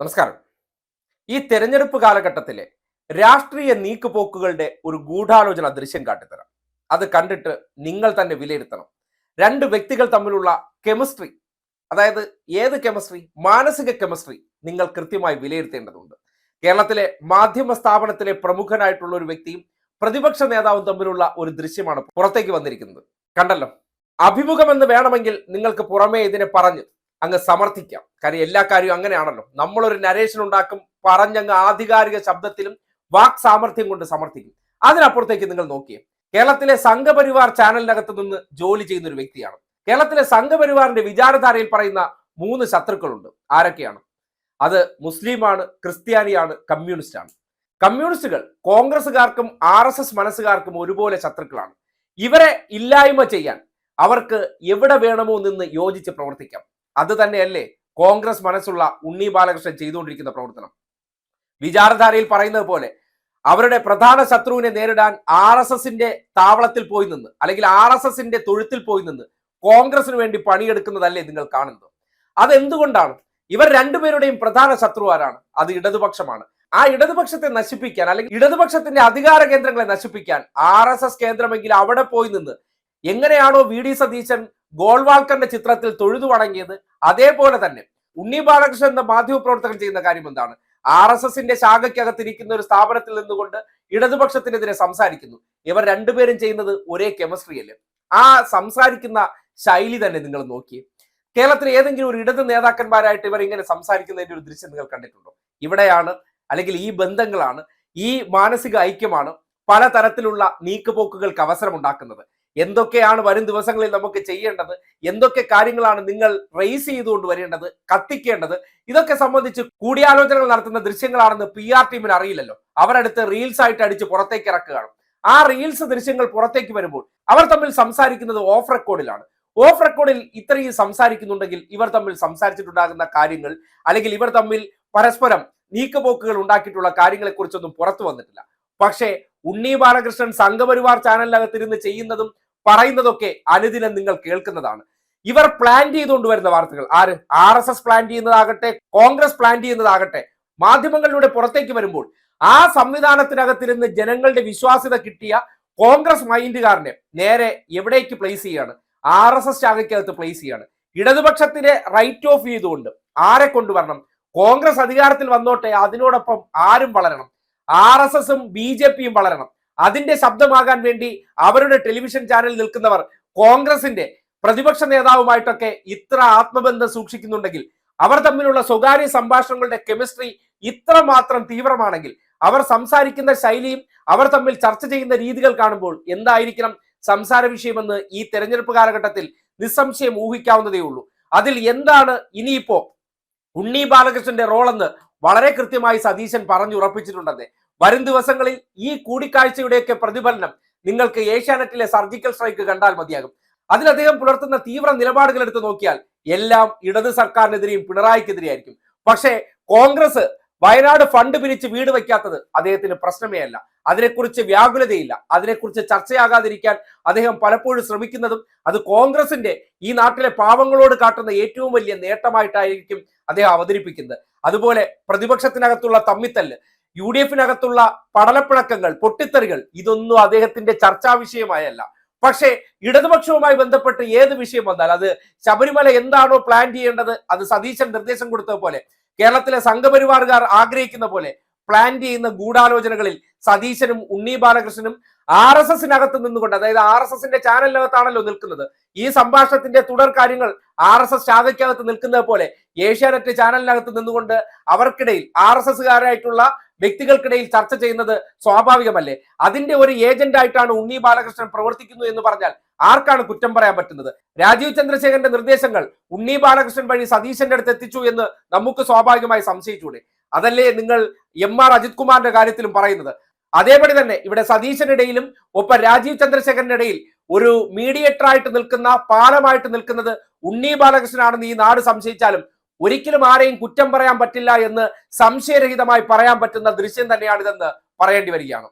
നമസ്കാരം. ഈ തെരഞ്ഞെടുപ്പ് കാലഘട്ടത്തിലെ രാഷ്ട്രീയ നീക്കുപോക്കുകളുടെ ഒരു ഗൂഢാലോചന ദൃശ്യം കാട്ടിത്തരാം. അത് കണ്ടിട്ട് നിങ്ങൾ തന്നെ വിലയിരുത്തണം. രണ്ട് വ്യക്തികൾ തമ്മിലുള്ള കെമിസ്ട്രി അതായത് ഏത് കെമിസ്ട്രി മാനസിക കെമിസ്ട്രി നിങ്ങൾ കൃത്യമായി വിലയിരുത്തേണ്ടതുണ്ട്. കേരളത്തിലെ മാധ്യമ സ്ഥാപനത്തിലെ പ്രമുഖനായിട്ടുള്ള ഒരു വ്യക്തിയും പ്രതിപക്ഷ നേതാവും തമ്മിലുള്ള ഒരു ദൃശ്യമാണ് പുറത്തേക്ക് വന്നിരിക്കുന്നത്. കണ്ടല്ലോ? അഭിമുഖമെന്ന് വേണമെങ്കിൽ നിങ്ങൾക്ക് പുറമേ ഇതിനെ പറഞ്ഞ് അങ്ങ് സമർത്ഥിക്കാം. കാര്യം എല്ലാ കാര്യവും അങ്ങനെയാണല്ലോ. നമ്മളൊരു നരേഷൻ ഉണ്ടാക്കും പറഞ്ഞങ്ങ് ആധികാരിക ശബ്ദത്തിലും വാക് സാമർഥ്യം കൊണ്ട് സമർത്ഥിക്കും. അതിനപ്പുറത്തേക്ക് നിങ്ങൾ നോക്കിയേ കേരളത്തിലെ സംഘപരിവാർ ചാനലിനകത്ത് നിന്ന് ജോലി ചെയ്യുന്ന ഒരു വ്യക്തിയാണ്. കേരളത്തിലെ സംഘപരിവാറിന്റെ വിചാരധാരയിൽ പറയുന്ന മൂന്ന് ശത്രുക്കളുണ്ട്. ആരൊക്കെയാണ്? അത് മുസ്ലിമാണ് ക്രിസ്ത്യാനിയാണ് കമ്മ്യൂണിസ്റ്റ് ആണ് കമ്മ്യൂണിസ്റ്റുകൾ കോൺഗ്രസുകാർക്കും ആർ എസ് എസ് മനസ്സുകാർക്കും ഒരുപോലെ ശത്രുക്കളാണ്. ഇവരെ ഇല്ലായ്മ ചെയ്യാൻ അവർക്ക് എവിടെ വേണമോ നിന്ന് യോജിച്ച് പ്രവർത്തിക്കാം. അത് തന്നെയല്ലേ കോൺഗ്രസ് മനസ്സുള്ള ഉണ്ണി ബാലകൃഷ്ണൻ ചെയ്തുകൊണ്ടിരിക്കുന്ന പ്രവർത്തനം. വിചാരധാരയിൽ പറയുന്നത് പോലെ അവരുടെ പ്രധാന ശത്രുവിനെ നേരിടാൻ ആർ എസ് എസിന്റെ താവളത്തിൽ പോയി നിന്ന് അല്ലെങ്കിൽ ആർ എസ് എസിന്റെ തൊഴുത്തിൽ പോയി നിന്ന് കോൺഗ്രസിന് വേണ്ടി പണിയെടുക്കുന്നതല്ലേ നിങ്ങൾ കാണുന്നത്. അതെന്തുകൊണ്ടാണ്? ഇവർ രണ്ടുപേരുടെയും പ്രധാന ശത്രു ആരാണ്? അത് ഇടതുപക്ഷമാണ്. ആ ഇടതുപക്ഷത്തെ നശിപ്പിക്കാൻ അല്ലെങ്കിൽ ഇടതുപക്ഷത്തിന്റെ അധികാര കേന്ദ്രങ്ങളെ നശിപ്പിക്കാൻ ആർ എസ് എസ് കേന്ദ്രമെങ്കിൽ അവിടെ പോയി നിന്ന് എങ്ങനെയാണോ വി ഡി സതീശൻ ഗോൾവാൾക്കറിന്റെ ചിത്രത്തിൽ തൊഴുതു വണങ്ങിയത്? അതേപോലെ തന്നെ ഉണ്ണി ബാലകൃഷ്ണൻ എന്ന മാധ്യമപ്രവർത്തകൻ ചെയ്യുന്ന കാര്യം എന്താണ്? ആർ എസ് എസിന്റെ ശാഖയ്ക്കകത്തിരിക്കുന്ന ഒരു സ്ഥാപനത്തിൽ നിന്നുകൊണ്ട് ഇടതുപക്ഷത്തിനെതിരെ സംസാരിക്കുന്നു. ഇവർ രണ്ടുപേരും ചെയ്യുന്നത് ഒരേ കെമിസ്ട്രി അല്ലേ? ആ സംസാരിക്കുന്ന ശൈലി തന്നെ നിങ്ങൾ നോക്കി. കേരളത്തിലെ ഏതെങ്കിലും ഒരു ഇടത് നേതാക്കന്മാരായിട്ട് ഇവർ ഇങ്ങനെ സംസാരിക്കുന്നതിന്റെ ഒരു ദൃശ്യം നിങ്ങൾ കണ്ടിട്ടുണ്ടോ? ഇവിടെയാണ് അല്ലെങ്കിൽ ഈ ബന്ധങ്ങളാണ് ഈ മാനസിക ഐക്യമാണ് പലതരത്തിലുള്ള നീക്കുപോക്കുകൾക്ക് അവസരം ഉണ്ടാക്കുന്നത് എന്തൊക്കെയാണ് വരും ദിവസങ്ങളിൽ നമുക്ക് ചെയ്യേണ്ടത്? എന്തൊക്കെ കാര്യങ്ങളാണ് നിങ്ങൾ റേസ് ചെയ്തുകൊണ്ട് വരേണ്ടത്? കത്തിക്കേണ്ടത്? ഇതൊക്കെ സംബന്ധിച്ച് കൂടിയാലോചനകൾ നടത്തുന്ന ദൃശ്യങ്ങളാണെന്ന് പി ആർ ടീമിന് അറിയില്ലല്ലോ. അവരടുത്ത് റീൽസ് ആയിട്ട് അടിച്ച് പുറത്തേക്ക് ഇറക്കുകയാണ്. ആ റീൽസ് ദൃശ്യങ്ങൾ പുറത്തേക്ക് വരുമ്പോൾ അവർ തമ്മിൽ സംസാരിക്കുന്നത് ഓഫ് റെക്കോർഡിലാണ് ഓഫ് റെക്കോർഡിൽ ഇത്രയും സംസാരിക്കുന്നുണ്ടെങ്കിൽ ഇവർ തമ്മിൽ സംസാരിച്ചിട്ടുണ്ടാകുന്ന കാര്യങ്ങൾ അല്ലെങ്കിൽ ഇവർ തമ്മിൽ പരസ്പരം നീക്കുപോക്കുകൾ ഉണ്ടാക്കിയിട്ടുള്ള കാര്യങ്ങളെ കുറിച്ചൊന്നും പുറത്തു വന്നിട്ടില്ല. പക്ഷേ ഉണ്ണി ബാലകൃഷ്ണൻ സംഘപരിവാർ ചാനലിനകത്തിരുന്ന് ചെയ്യുന്നതും പറയുന്നതൊക്കെ അനുദിനം നിങ്ങൾ കേൾക്കുന്നതാണ്. ഇവർ പ്ലാൻ ചെയ്തുകൊണ്ട് വരുന്ന വാർത്തകൾ ആര്? ആർ എസ് എസ് പ്ലാൻ ചെയ്യുന്നതാകട്ടെ കോൺഗ്രസ് പ്ലാൻ ചെയ്യുന്നതാകട്ടെ മാധ്യമങ്ങളിലൂടെ പുറത്തേക്ക് വരുമ്പോൾ ആ സംവിധാനത്തിനകത്തിരുന്ന് ജനങ്ങളുടെ വിശ്വാസ്യത കിട്ടിയ കോൺഗ്രസ് മൈൻഡുകാരനെ നേരെ എവിടേക്ക് പ്ലേസ് ചെയ്യാണ്? ആർ എസ് എസ് ശാഖയ്ക്കകത്ത് പ്ലേസ് ചെയ്യാണ്. ഇടതുപക്ഷത്തിനെ റൈറ്റ് ഓഫ് ചെയ്തുകൊണ്ട് ആരെ കൊണ്ടുവരണം? കോൺഗ്രസ് അധികാരത്തിൽ വന്നോട്ടെ അതിനോടൊപ്പം ആരും വളരണം. ആർ എസ് എസും ബി ജെ പിയും വളരണം. അതിന്റെ ശബ്ദമാകാൻ വേണ്ടി അവരുടെ ടെലിവിഷൻ ചാനൽ നിൽക്കുന്നവർ കോൺഗ്രസിന്റെ പ്രതിപക്ഷ നേതാവുമായിട്ടൊക്കെ ഇത്ര ആത്മബന്ധം സൂക്ഷിക്കുന്നുണ്ടെങ്കിൽ അവർ തമ്മിലുള്ള സ്വകാര്യ സംഭാഷണങ്ങളുടെ കെമിസ്ട്രി ഇത്ര മാത്രം തീവ്രമാണെങ്കിൽ അവർ സംസാരിക്കുന്ന ശൈലിയും അവർ തമ്മിൽ ചർച്ച ചെയ്യുന്ന രീതികൾ കാണുമ്പോൾ എന്തായിരിക്കണം സംസാര വിഷയമെന്ന് ഈ തെരഞ്ഞെടുപ്പ് കാലഘട്ടത്തിൽ നിസ്സംശയം ഊഹിക്കാവുന്നതേ ഉള്ളൂ അതിൽ എന്താണ് ഇനിയിപ്പോ ഉണ്ണി ബാലകൃഷ്ണന്റെ റോളെന്ന് വളരെ കൃത്യമായി സതീശൻ പറഞ്ഞു പറഞ്ഞുറപ്പിച്ചിട്ടുണ്ടെന്ന്. വരും ദിവസങ്ങളിൽ ഈ കൂടിക്കാഴ്ചയുടെയൊക്കെ പ്രതിഫലനം നിങ്ങൾക്ക് ഏഷ്യാനെറ്റിലെ സർജിക്കൽ സ്ട്രൈക്ക് കണ്ടാൽ മതിയാകും. അതിൽ പുലർത്തുന്ന തീവ്ര നിലപാടുകൾ എടുത്തു നോക്കിയാൽ എല്ലാം ഇടത് സർക്കാരിനെതിരെയും പിണറായിക്കെതിരെയായിരിക്കും. പക്ഷേ കോൺഗ്രസ് വയനാട് ഫണ്ട് പിരിച്ച് വീട് വയ്ക്കാത്തത് അദ്ദേഹത്തിന് പ്രശ്നമേ അല്ല. അതിനെക്കുറിച്ച് വ്യാകുലതയില്ല. അതിനെക്കുറിച്ച് ചർച്ചയാകാതിരിക്കാൻ അദ്ദേഹം പലപ്പോഴും ശ്രമിക്കുന്നതും അത് കോൺഗ്രസിന്റെ ഈ നാട്ടിലെ പാവങ്ങളോട് കാട്ടുന്ന ഏറ്റവും വലിയ നേട്ടമായിട്ടായിരിക്കും അദ്ദേഹം അവതരിപ്പിക്കുന്നത്. അതുപോലെ പ്രതിപക്ഷത്തിനകത്തുള്ള തമ്മിത്തല്ല് യു ഡി എഫിനകത്തുള്ള പടലപ്പിണക്കങ്ങൾ പൊട്ടിത്തെറികൾ ഇതൊന്നും അദ്ദേഹത്തിന്റെ ചർച്ചാ വിഷയമായല്ല. പക്ഷേ ഇടതുപക്ഷവുമായി ബന്ധപ്പെട്ട് ഏത് വിഷയം വന്നാൽ അത് ശബരിമല എന്താണോ പ്ലാൻ ചെയ്യേണ്ടത് അത് സതീശൻ നിർദ്ദേശം കൊടുത്തത് പോലെ കേരളത്തിലെ സംഘപരിവാറുകാർ ആഗ്രഹിക്കുന്ന പോലെ പ്ലാൻ ചെയ്യുന്ന ഗൂഢാലോചനകളിൽ സതീശനും ഉണ്ണി ബാലകൃഷ്ണനും ആർ എസ് എസിനകത്ത് നിന്നുകൊണ്ട് അതായത് ആർ എസ് എസിന്റെ ചാനലിനകത്താണല്ലോ നിൽക്കുന്നത്. ഈ സംഭാഷണത്തിന്റെ തുടർ കാര്യങ്ങൾ ആർ എസ് എസ് ശാഖയ്ക്കകത്ത് നിൽക്കുന്നത് പോലെ ഏഷ്യാനെറ്റ് ചാനലിനകത്ത് നിന്നുകൊണ്ട് അവർക്കിടയിൽ ആർ എസ് എസുകാരായിട്ടുള്ള വ്യക്തികൾക്കിടയിൽ ചർച്ച ചെയ്യുന്നത് സ്വാഭാവികമല്ലേ? അതിന്റെ ഒരു ഏജന്റ് ആയിട്ടാണ് ഉണ്ണി ബാലകൃഷ്ണൻ പ്രവർത്തിക്കുന്നു എന്ന് പറഞ്ഞാൽ ആർക്കാണ് കുറ്റം പറയാൻ പറ്റുന്നത്? രാജീവ് ചന്ദ്രശേഖരന്റെ നിർദ്ദേശങ്ങൾ ഉണ്ണി ബാലകൃഷ്ണൻ വഴി സതീശന്റെ അടുത്ത് എത്തിച്ചു എന്ന് നമുക്ക് സ്വാഭാവികമായി സംശയിച്ചൂടെ. അതല്ലേ നിങ്ങൾ എം ആർ അജിത് കുമാറിന്റെ കാര്യത്തിലും പറയുന്നത്? അതേപടി തന്നെ ഇവിടെ സതീശനിടയിലും ഒപ്പം രാജീവ് ചന്ദ്രശേഖരന്റെ ഇടയിൽ ഒരു മീഡിയേറ്റർ ആയിട്ട് നിൽക്കുന്ന പാലമായിട്ട് നിൽക്കുന്നത് ഉണ്ണി ബാലകൃഷ്ണനാണെന്ന് ഈ നാട് സംശയിച്ചാലും ഒരിക്കലും ആരെയും കുറ്റം പറയാൻ പറ്റില്ല എന്ന് സംശയരഹിതമായി പറയാൻ പറ്റുന്ന ദൃശ്യം തന്നെയാണിതെന്ന് പറയേണ്ടി വരികയാണ്.